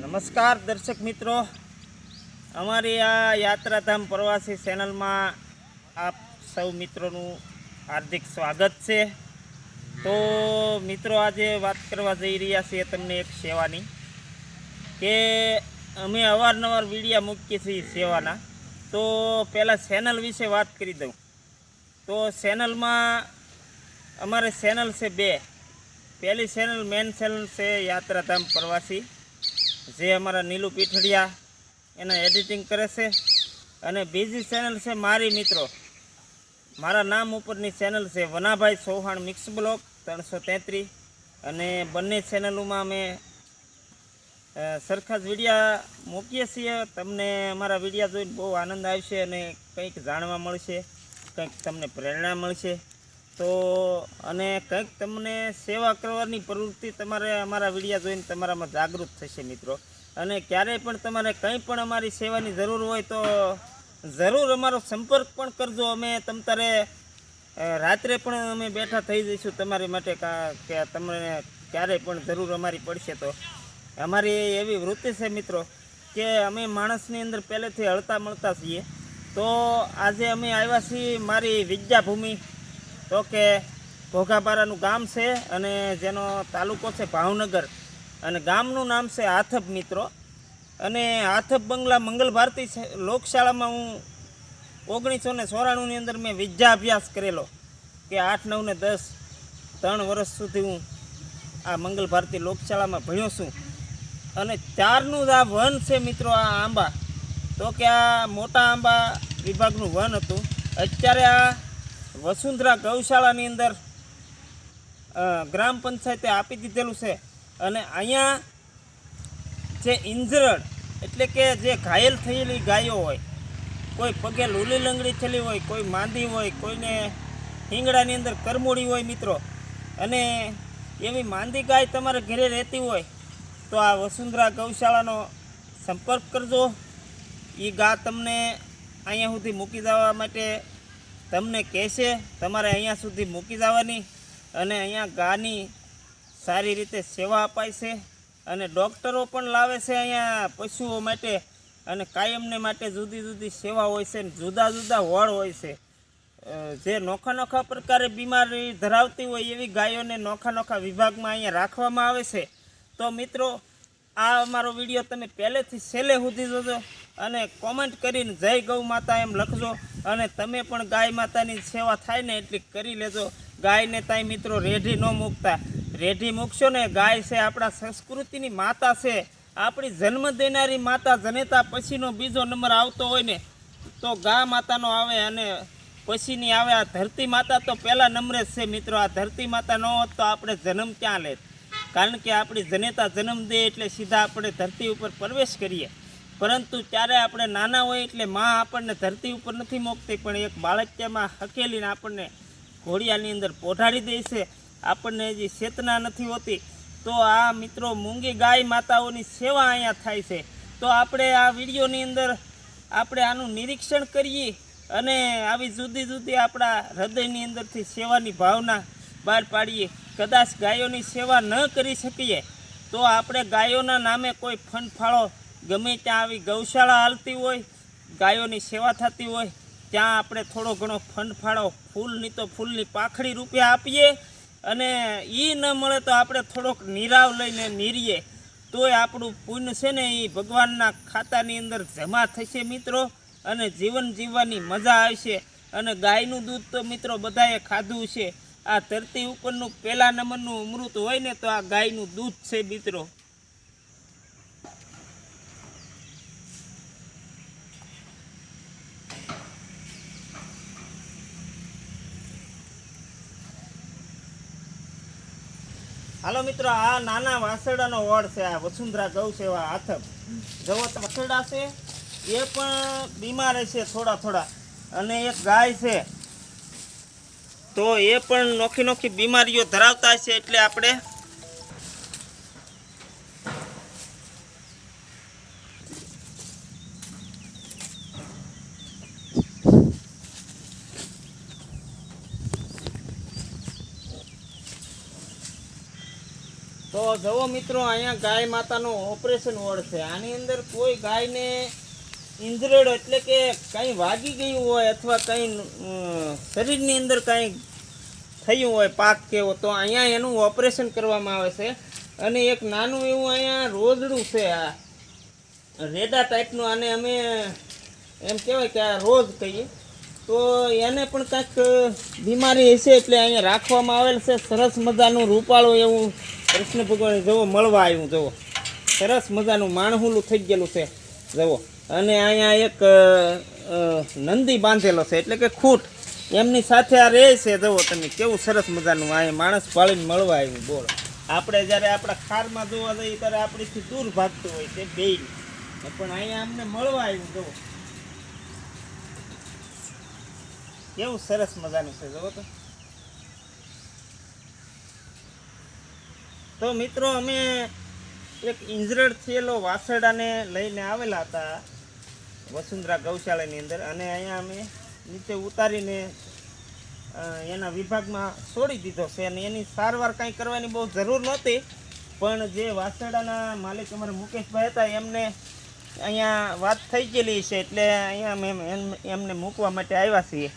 નમસ્કાર દર્શક મિત્રો. અમારી આ યાત્રાધામ પ્રવાસી ચેનલમાં આપ સૌ મિત્રોનું હાર્દિક સ્વાગત છે. તો મિત્રો આજે વાત કરવા જઈ રહ્યા છીએ તમને એક સેવાની કે અમે અવારનવાર વિડીયા મૂકીએ છીએ સેવાના. તો પહેલાં ચેનલ વિશે વાત કરી દઉં. તો ચેનલમાં અમારે ચેનલ છે બે. પહેલી ચેનલ મેન ચેનલ છે યાત્રાધામ પ્રવાસી, જે અમારા નીલુ પીઠડિયા એના એડિટિંગ કરે છે. અને બીજી ચેનલ છે મારી મિત્રો. મારા નામ ઉપરની ચેનલ છે વનાભાઈ ચૌહાણ મિક્સ બ્લોક ત્રણસો તેત્રીસ અને બંને ચેનલોમાં અમે સરખા જ વિડીયા મૂકીએ છીએ. તમને અમારા વિડીયા જોઈને બહુ આનંદ આવશે અને કંઈક જાણવા મળશે, કંઈક તમને પ્રેરણા મળશે. તો, અને કંઈક તમને સેવા કરવાની પ્રવૃત્તિ તમારે અમારા વિડીયા જોઈને તમારામાં જાગૃત થશે મિત્રો. અને ક્યારેય પણ તમારે કંઈ પણ અમારી સેવાની જરૂર હોય તો જરૂર અમારો સંપર્ક પણ કરજો. અમે તમ તારે રાત્રે પણ અમે બેઠા થઈ જઈશું તમારી માટે કા- તમને ક્યારે પણ જરૂર અમારી પડશે તો. અમારી એવી વૃત્તિ છે મિત્રો, કે અમે માણસની અંદર પહેલેથી હળતા મળતા છીએ. તો આજે અમે આવ્યા છીએ મારી વિદ્યાભૂમિ. તો કે ઘોઘાપારાનું ગામ છે અને જેનો તાલુકો છે ભાવનગર. અને ગામનું નામ છે આથબ મિત્રો. અને આથબ બંગલા મંગલ ભારતી લોકશાળામાં હું ઓગણીસો ને ચોરાણુંની અંદર મેં વિદ્યા અભ્યાસ કરેલો કે આઠ, નવ ને દસ ત્રણ વર્ષ સુધી હું આ મંગલ ભારતી લોકશાળામાં ભણ્યો છું. અને ત્યારનું જ આ વન છે મિત્રો આ આંબા. તો કે આ મોટા આંબા વિભાગનું વન હતું. અત્યારે આ વસુંધરા ગૌશાળાની અંદર ગ્રામ પંચાયતે આપી દીધેલું છે. અને અહીંયા જે ઇન્જરડ એટલે કે જે ઘાયલ થયેલી ગાયો હોય, કોઈ પગે લૂલી લંગડી થયેલી હોય, કોઈ માંદી હોય, કોઈને હિંગડાની અંદર કરમોડી હોય મિત્રો, અને એવી માંદી ગાય તમારે ઘરે રહેતી હોય, તો આ વસુંધરા ગૌશાળાનો સંપર્ક કરજો. એ ગા તમને અહીંયા સુધી મૂકી જવા માટે તમને કહેશે, તમારે અહીંયા સુધી મૂકી જવાની, અને અહીંયા ગાની સારી રીતે સેવા અપાય છે. અને ડૉક્ટરો પણ લાવે છે અહીંયા પશુઓ માટે અને કાયમને માટે જુદી જુદી સેવા હોય છે જુદા જુદા વળ હોય છે. જે નોખા નોખા પ્રકારે બીમારી ધરાવતી હોય એવી ગાયોને નોખા નોખા વિભાગમાં અહીંયા રાખવામાં આવે છે. તો મિત્રો, આ અમારો વીડિયો તમે પહેલેથી છેલ્લે સુધી જોજો અને કોમેન્ટ કરીને જય ગૌ માતા એમ લખજો અને તમે પણ ગાય માતાની સેવા થાય ને એટલી કરી લેજો. ગાયને તાઈ મિત્રો રેઢી ન મૂકતા. રેઢી મૂકશો ને ગાય છે, આપણા સંસ્કૃતિની માતા છે. આપણી જન્મ દેનારી માતા જનેતા પછીનો બીજો નંબર આવતો હોય ને, તો ગા માતાનો આવે અને પછીની આવે. આ ધરતી માતા તો પહેલા નંબરે છે મિત્રો, આ ધરતી માતા ન હોત તો આપણે જન્મ ક્યાં લેત? કારણ કે આપણી જનેતા જન્મ દે એટલે સીધા આપણે ધરતી ઉપર પ્રવેશ કરીએ. પરંતુ ત્યારે આપણે નાના હોય એટલે માં આપણને ધરતી ઉપર નથી મોકતી, પણ એક બાળકિયામાં હકેલીને આપણને ઘોડિયાની અંદર પોઢાડી દે છે. આપણને હજી ચેતના નથી હોતી. તો આ મિત્રો મૂંગી ગાય માતાઓની સેવા અહીંયા થાય છે. તો આપણે આ વિડીયોની અંદર આપણે આનું નિરીક્ષણ કરીએ અને આવી જુદી જુદી આપણા હૃદયની અંદરથી સેવાની ભાવના બહાર પાડીએ. કદાચ ગાયોની સેવા ન કરી શકીએ, તો આપણે ગાયોના નામે કોઈ ફંડફાળો ગમે ત્યાં આવી ગૌશાળા હાલતી હોય, ગાયોની સેવા થતી હોય, ત્યાં આપણે થોડો ઘણો ફંડ ફાળો ફૂલની તો ફૂલની પાખડી રૂપિયા આપીએ અને એ ન મળે તો આપણે થોડોક નિરાવ લઈને નીરીએ. તોય આપણું પુણ્ય છે ને એ ભગવાનના ખાતાની અંદર જમા થશે મિત્રો, અને જીવન જીવવાની મજા આવશે. અને ગાયનું દૂધ તો મિત્રો બધાએ ખાધું છે. આ ધરતી ઉપરનું પહેલા નંબરનું અમૃત હોય ને તો આ ગાયનું દૂધ છે મિત્રો. હાલો મિત્રો, આ નાના વાસરડાનો વડ છે, આ વસુંધરા ગૌ સેવા આથમ જવો વાસરડા છે, એ પણ બીમાર છે થોડા થોડા. અને એક ગાય છે, તો એ પણ નોખી નોખી બીમારીઓ ધરાવતા છે એટલે આપણે તો જવો મિત્રો, અહીંયા ગાય માતાનો ઓપરેશન વોર્ડ છે. આની અંદર કોઈ ગાયને ઇન્જર્ડ એટલે કે કંઈ વાગી ગયું હોય અથવા કંઈ શરીરની અંદર કંઈ થયું હોય, પાક કેવો, તો અહીંયા એનું ઓપરેશન કરવામાં આવે છે. અને એક નાનું એવું અહીંયા રોજડું છે, આ રેડા ટાઈપનું આને અમે એમ કહેવાય કે આ રોજ કહીએ. તો એને પણ કાંઈક બીમારી હશે એટલે અહીંયા રાખવામાં આવેલ છે. સરસ મજાનું રૂપાળું એવું કૃષ્ણ ભગવાન જવો મળવા આવ્યું જવો સરસ મજાનું માણહુલું થઈ ગયેલું છે જવો અને અહીંયા એક નંદી બાંધેલો છે, એટલે કે ખૂટ. એમની સાથે આ રહે છે જવો તમે, કેવું સરસ મજાનું અહીંયા માણસ પાળીને મળવા આવ્યું, બોલો. આપણે જ્યારે આપણા ખારમાં જોવા જઈએ ત્યારે આપણીથી દૂર ભાગતું હોય છે, બેય. પણ અહીંયા અમને મળવા આવ્યું જવો કેવું સરસ મજાનું છે જવો તો તો મિત્રો, અમે એક ઇન્જર્ડ થયેલો વાસરડાને લઈને આવેલા હતા વસુંધરા ગૌશાળાની અંદર. અને અહીંયા અમે નીચે ઉતારીને એના વિભાગમાં છોડી દીધો છે. અને એની સારવાર કાંઈ કરવાની બહુ જરૂર નહોતી. પણ જે વાસરડાના માલિક અમારા મુકેશભાઈ હતા, એમને અહીંયા વાત થઈ ગયેલી છે. એટલે અહીંયા અમે એમ- એમને મૂકવા માટે આવ્યા છીએ.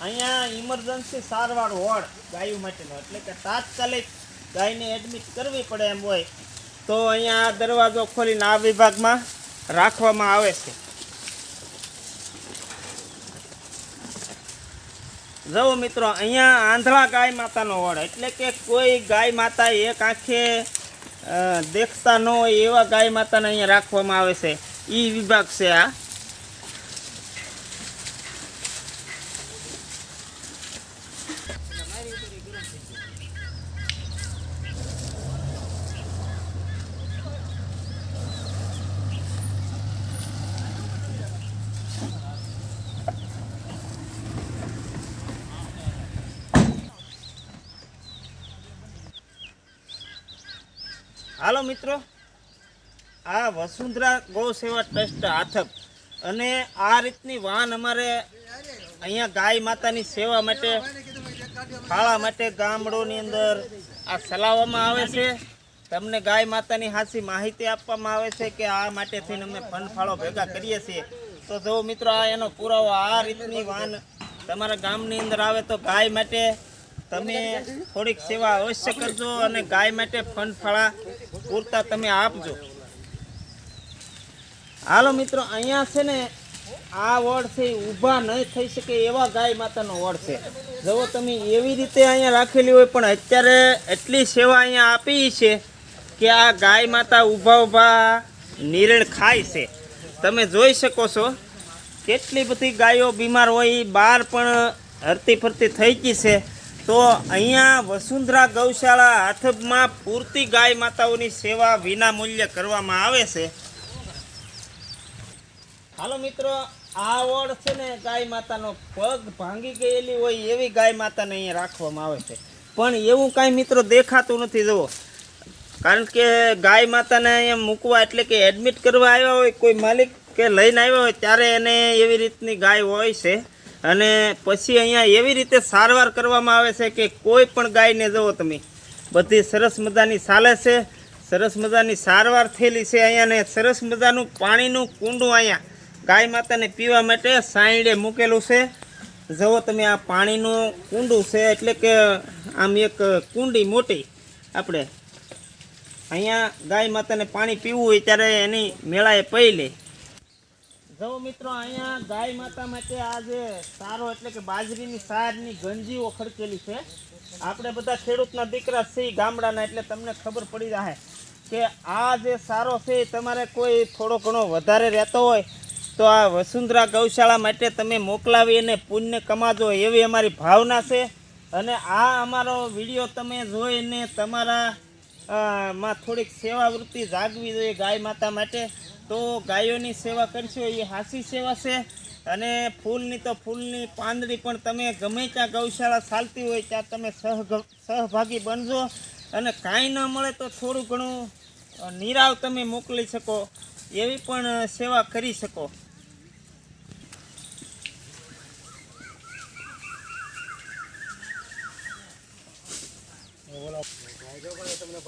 અહીંયા ઇમરજન્સી સારવાર વોર્ડ ગાયો માટેનો. એટલે કે તાત્કાલિક ગાયને એડમિટ કરવી પડે એમ હોય, તો અહીંયા આ દરવાજો ખોલીને આ વિભાગમાં રાખવામાં આવે છે. જુઓ મિત્રો, અહીંયા આંધળા ગાય માતાનો વડ, એટલે કે કોઈ ગાય માતા એક આંખે દેખતા ન હોય એવા ગાય માતાને અહીંયા રાખવામાં આવે છે. એ વિભાગ છે આ. હાલો મિત્રો, આ વસુંધરા ગૌ સેવા ટ્રસ્ટ આથક અને આ રીતની વાહન અમારે અહીંયા ગાય માતાની સેવા માટે ફાળા માટે ગામડોની અંદર આ ચલાવવામાં આવે છે. તમને ગાય માતાની હાસી માહિતી આપવામાં આવે છે કે આ માટે થઈને અમે ફંડ ભેગા કરીએ છીએ. તો જો મિત્રો આ એનો પુરાવો આ રીતની વાહન તમારા ગામની અંદર આવે તો ગાય માટે તમે થોડીક સેવા અવશ્ય કરજો અને ગાય માટે ફંડ પૂરતા તમે આપજો. હાલો મિત્રો, અહીંયા છે ને આ વડ છે ઊભા નહીં થઈ શકે એવા ગાય માતાનો વડ છે. જુઓ તમે, એવી રીતે અહીંયા રાખેલી હોય, પણ અત્યારે એટલી સેવા અહીંયા આપી છે કે આ ગાય માતા ઊભા ઊભા નીરણ ખાય છે. તમે જોઈ શકો છો, કેટલી બધી ગાયો બીમાર હોય બહાર પણ હરતી ફરતી થઈ ગઈ છે. તો અહીંયા વસુંધરા ગૌશાળા હાથબમાં પૂરતી ગાય માતાઓની સેવા વિના મૂલ્યે કરવામાં આવે છે. હાલો મિત્રો, આ વોર્ડ છે ને ગાય માતાનો પગ ભાંગી ગયેલી હોય એવી ગાય માતાને અહીંયા રાખવામાં આવે છે. પણ એવું કાંઈ મિત્રો દેખાતું નથી, જુઓ. કારણ કે ગાય માતાને અહીંયા મૂકવા એટલે કે એડમિટ કરવા આવ્યા હોય, કોઈ માલિક કે લઈને આવ્યા હોય, ત્યારે એને એવી રીતની ગાય હોય છે. અને પછી અહીંયા એવી રીતે સારવાર કરવામાં આવે છે કે કોઈ પણ ગાયને જુઓ તમે, બધી સરસ મજાની ચાલે છે, સરસ મજાની સારવાર થયેલી છે અહીંયા ને સરસ મજાનું પાણીનું કુંડું અહીંયા ગાય માતાને પીવા માટે સાઈડે મૂકેલું છે. જુઓ તમે આ પાણીનું કુંડું છે, એટલે કે આમ એક કુંડી મોટી આપણે. અહીંયા ગાય માતાને પાણી પીવું હોય ત્યારે એની મેળાએ પી લે. જો મિત્રો, અહીંયા ગાય માતા માટે આ જે સારો એટલે કે બાજરીની સારની ગંજીઓ ખડકેલી છે. આપણે બધા ખેડૂતના દીકરા છીએ ગામડાના, એટલે તમને ખબર પડી જાય કે આ જે સારો છે તમારે કોઈ થોડો ઘણો વધારે રહેતો હોય તો આ વસુંધરા ગૌશાળા માટે તમે મોકલાવી અને પુણ્ય કમાજો એવી અમારી ભાવના છે. અને આ અમારો વીડિયો તમે જોઈને તમારા માં થોડીક સેવા વૃત્તિ જાગવી જોઈએ ગાય માતા માટે. તો ગાયોની સેવા કરશો એ હાસી સેવા છે. અને ફૂલની તો ફૂલની પાંદડી પણ તમે ગમે ત્યાં ગૌશાળા ચાલતી હોય ત્યાં તમે સહ સહભાગી બનજો. અને કાંઈ ન મળે તો થોડું ઘણું નિરાવ તમે મોકલી શકો, એવી પણ સેવા કરી શકો.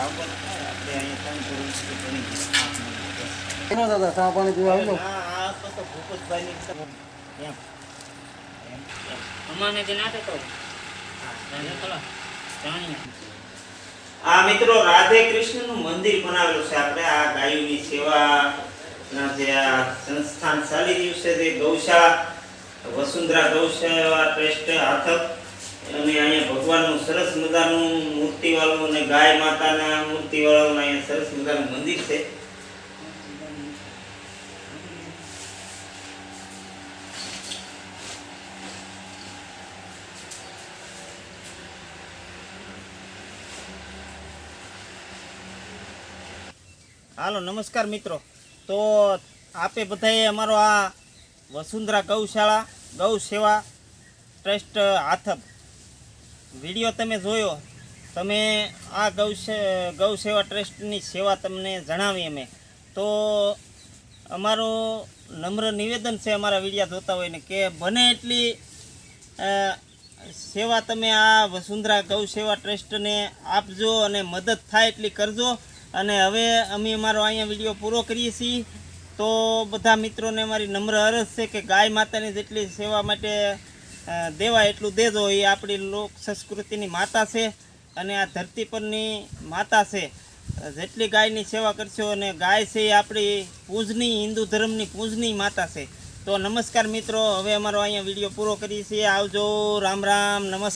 આવવાનું થાય, આપણે અહીંયા કામ કરવું છે, દાદા? ચા પાણી પીવા આવ્યો. અમાને જે ના જાણીએ. આ મિત્રો રાધે કૃષ્ણનું મંદિર બનાવેલું છે આપણે આ ગાયોની સેવા. ના જે આ સંસ્થાન ચાલી રહ્યું છે તે ગૌશાળા વસુંધરા ગૌસેવા ટ્રસ્ટ હાથક અને અહીંયા ભગવાનનું સરસ મજાનું મૂર્તિવાળું અને ગાય માતાના મૂર્તિવાળું અહીંયા સરસ મજાનું મંદિર છે. હાલો, નમસ્કાર મિત્રો. તો આપે બધાએ અમારો આ વસુંધરા ગૌશાળા ગૌ સેવા ટ્રસ્ટ હાથબ વીડિયો તમે જોયો. તમે આ ગૌ ગૌ સેવા ટ્રસ્ટની સેવા તમને જણાવી અમે. તો અમારો નમ્ર નિવેદન છે અમારા વિડીયા જોતા હોય ને કે બને એટલી સેવા તમે આ વસુંધરા ગૌ સેવા ટ્રસ્ટને આપજો અને મદદ થાય એટલી કરજો. અને હવે અમે અમારો અહીંયા વીડિયો પૂરો કરીએ છીએ. તો બધા મિત્રોને મારી નમ્ર અરજ છે કે ગાય માતાની જેટલી સેવા માટે દેવા એટલું દેજો. એ આપણી લોક સંસ્કૃતિની માતા છે અને આ ધરતી પરની માતા છે. જેટલી ગાયની સેવા કરશો અને ગાય છે એ આપણી પૂજની, હિન્દુ ધર્મની પૂજની માતા છે. તો નમસ્કાર મિત્રો, હવે અમારો અહીંયા વીડિયો પૂરો કરીએ છીએ. આવજો. રામ રામ. નમસ્કાર.